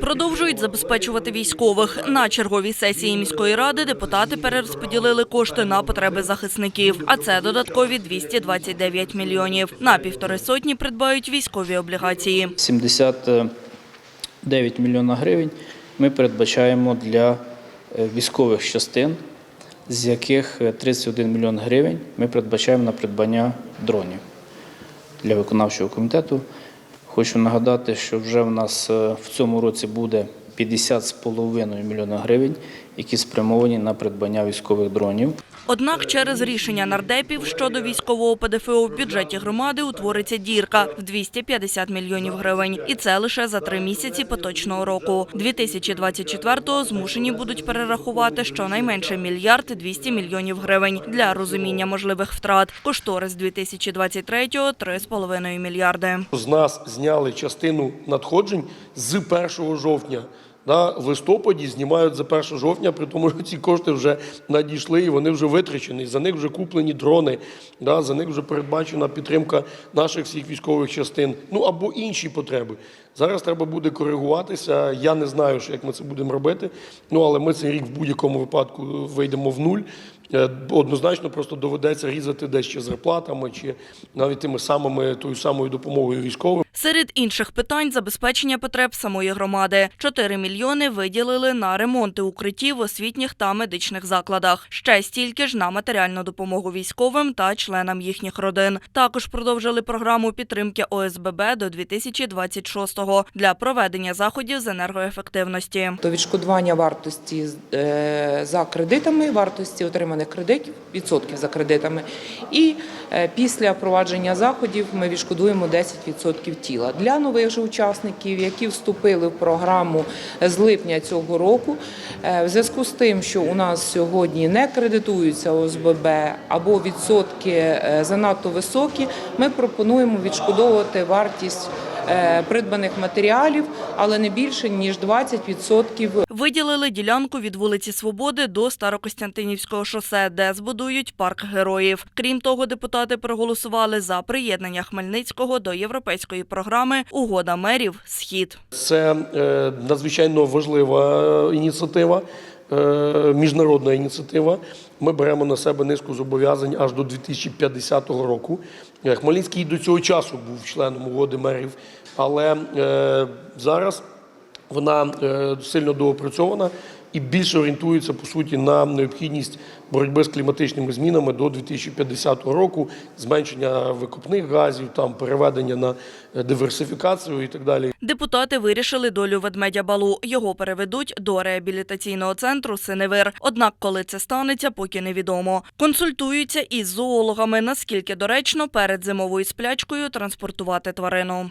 Продовжують забезпечувати військових. На черговій сесії міської ради депутати перерозподілили кошти на потреби захисників. А це додаткові 229 мільйонів. На півтори сотні придбають військові облігації. 79 мільйона гривень ми передбачаємо для е, військових частин, з яких е, 31 мільйон гривень ми передбачаємо на придбання дронів для виконавчого комітету. Хочу нагадати, що вже в нас е, в цьому році буде 50,5 мільйона гривень, які спрямовані на придбання військових дронів. Однак через рішення нардепів щодо військового ПДФО в бюджеті громади утвориться дірка в 250 мільйонів гривень. І це лише за три місяці поточного року. 2024-го змушені будуть перерахувати щонайменше мільярд 200 мільйонів гривень. Для розуміння можливих втрат кошторис 2023-го – 3,5 мільярди. З нас зняли частину надходжень з 1 жовтня. Да, в листопаді знімають за 1 жовтня, при тому, що ці кошти вже надійшли і вони вже витрачені. За них вже куплені дрони, да, за них вже передбачена підтримка наших всіх військових частин, ну або інші потреби. Зараз треба буде коригуватися. Я не знаю, як ми це будемо робити. Ну але ми цей рік в будь-якому випадку вийдемо в нуль. Е, Однозначно просто доведеться різати чи зарплатами, чи навіть тими самими тою самою допомогою військовим. Серед інших питань забезпечення потреб самої громади. 4 мільйони виділили на ремонти укриттів в освітніх та медичних закладах. Ще стільки ж на матеріальну допомогу військовим та членам їхніх родин. Також продовжили програму підтримки ОСББ до 2026-го для проведення заходів з енергоефективності. до відшкодування вартості е, за кредитами, вартості отриманих кредитів, відсотків за кредитами. І е, після впровадження заходів ми відшкодуємо 10% тіла. Для нових же учасників, які вступили в програму з липня цього року, е, в зв'язку з тим, що у нас сьогодні не кредитуються ОСББ або відсотки е, занадто високі, ми пропонуємо відшкодовувати вартість придбаних матеріалів, але не більше ніж 20% Виділили ділянку від вулиці Свободи до Старокостянтинівського шосе, де збудують парк героїв. Крім того, депутати проголосували за приєднання Хмельницького до європейської програми Угода мерів Схід. Це е, надзвичайно важлива е, ініціатива, е, міжнародна ініціатива. Ми беремо на себе низку зобов'язань аж до 2050 року. Е, Хмельницький до цього часу був членом угоди мерів, але е, зараз вона е, сильно доопрацьована і більше орієнтується по суті на необхідність боротьби з кліматичними змінами до 2050 року, зменшення викопних газів, там переведення на е, диверсифікацію і так далі. Депутати вирішили долю ведмедя балу. Його переведуть до реабілітаційного центру Синевир. Однак, коли це станеться, поки невідомо. Консультуються із зоологами, наскільки доречно перед зимовою сплячкою транспортувати тварину.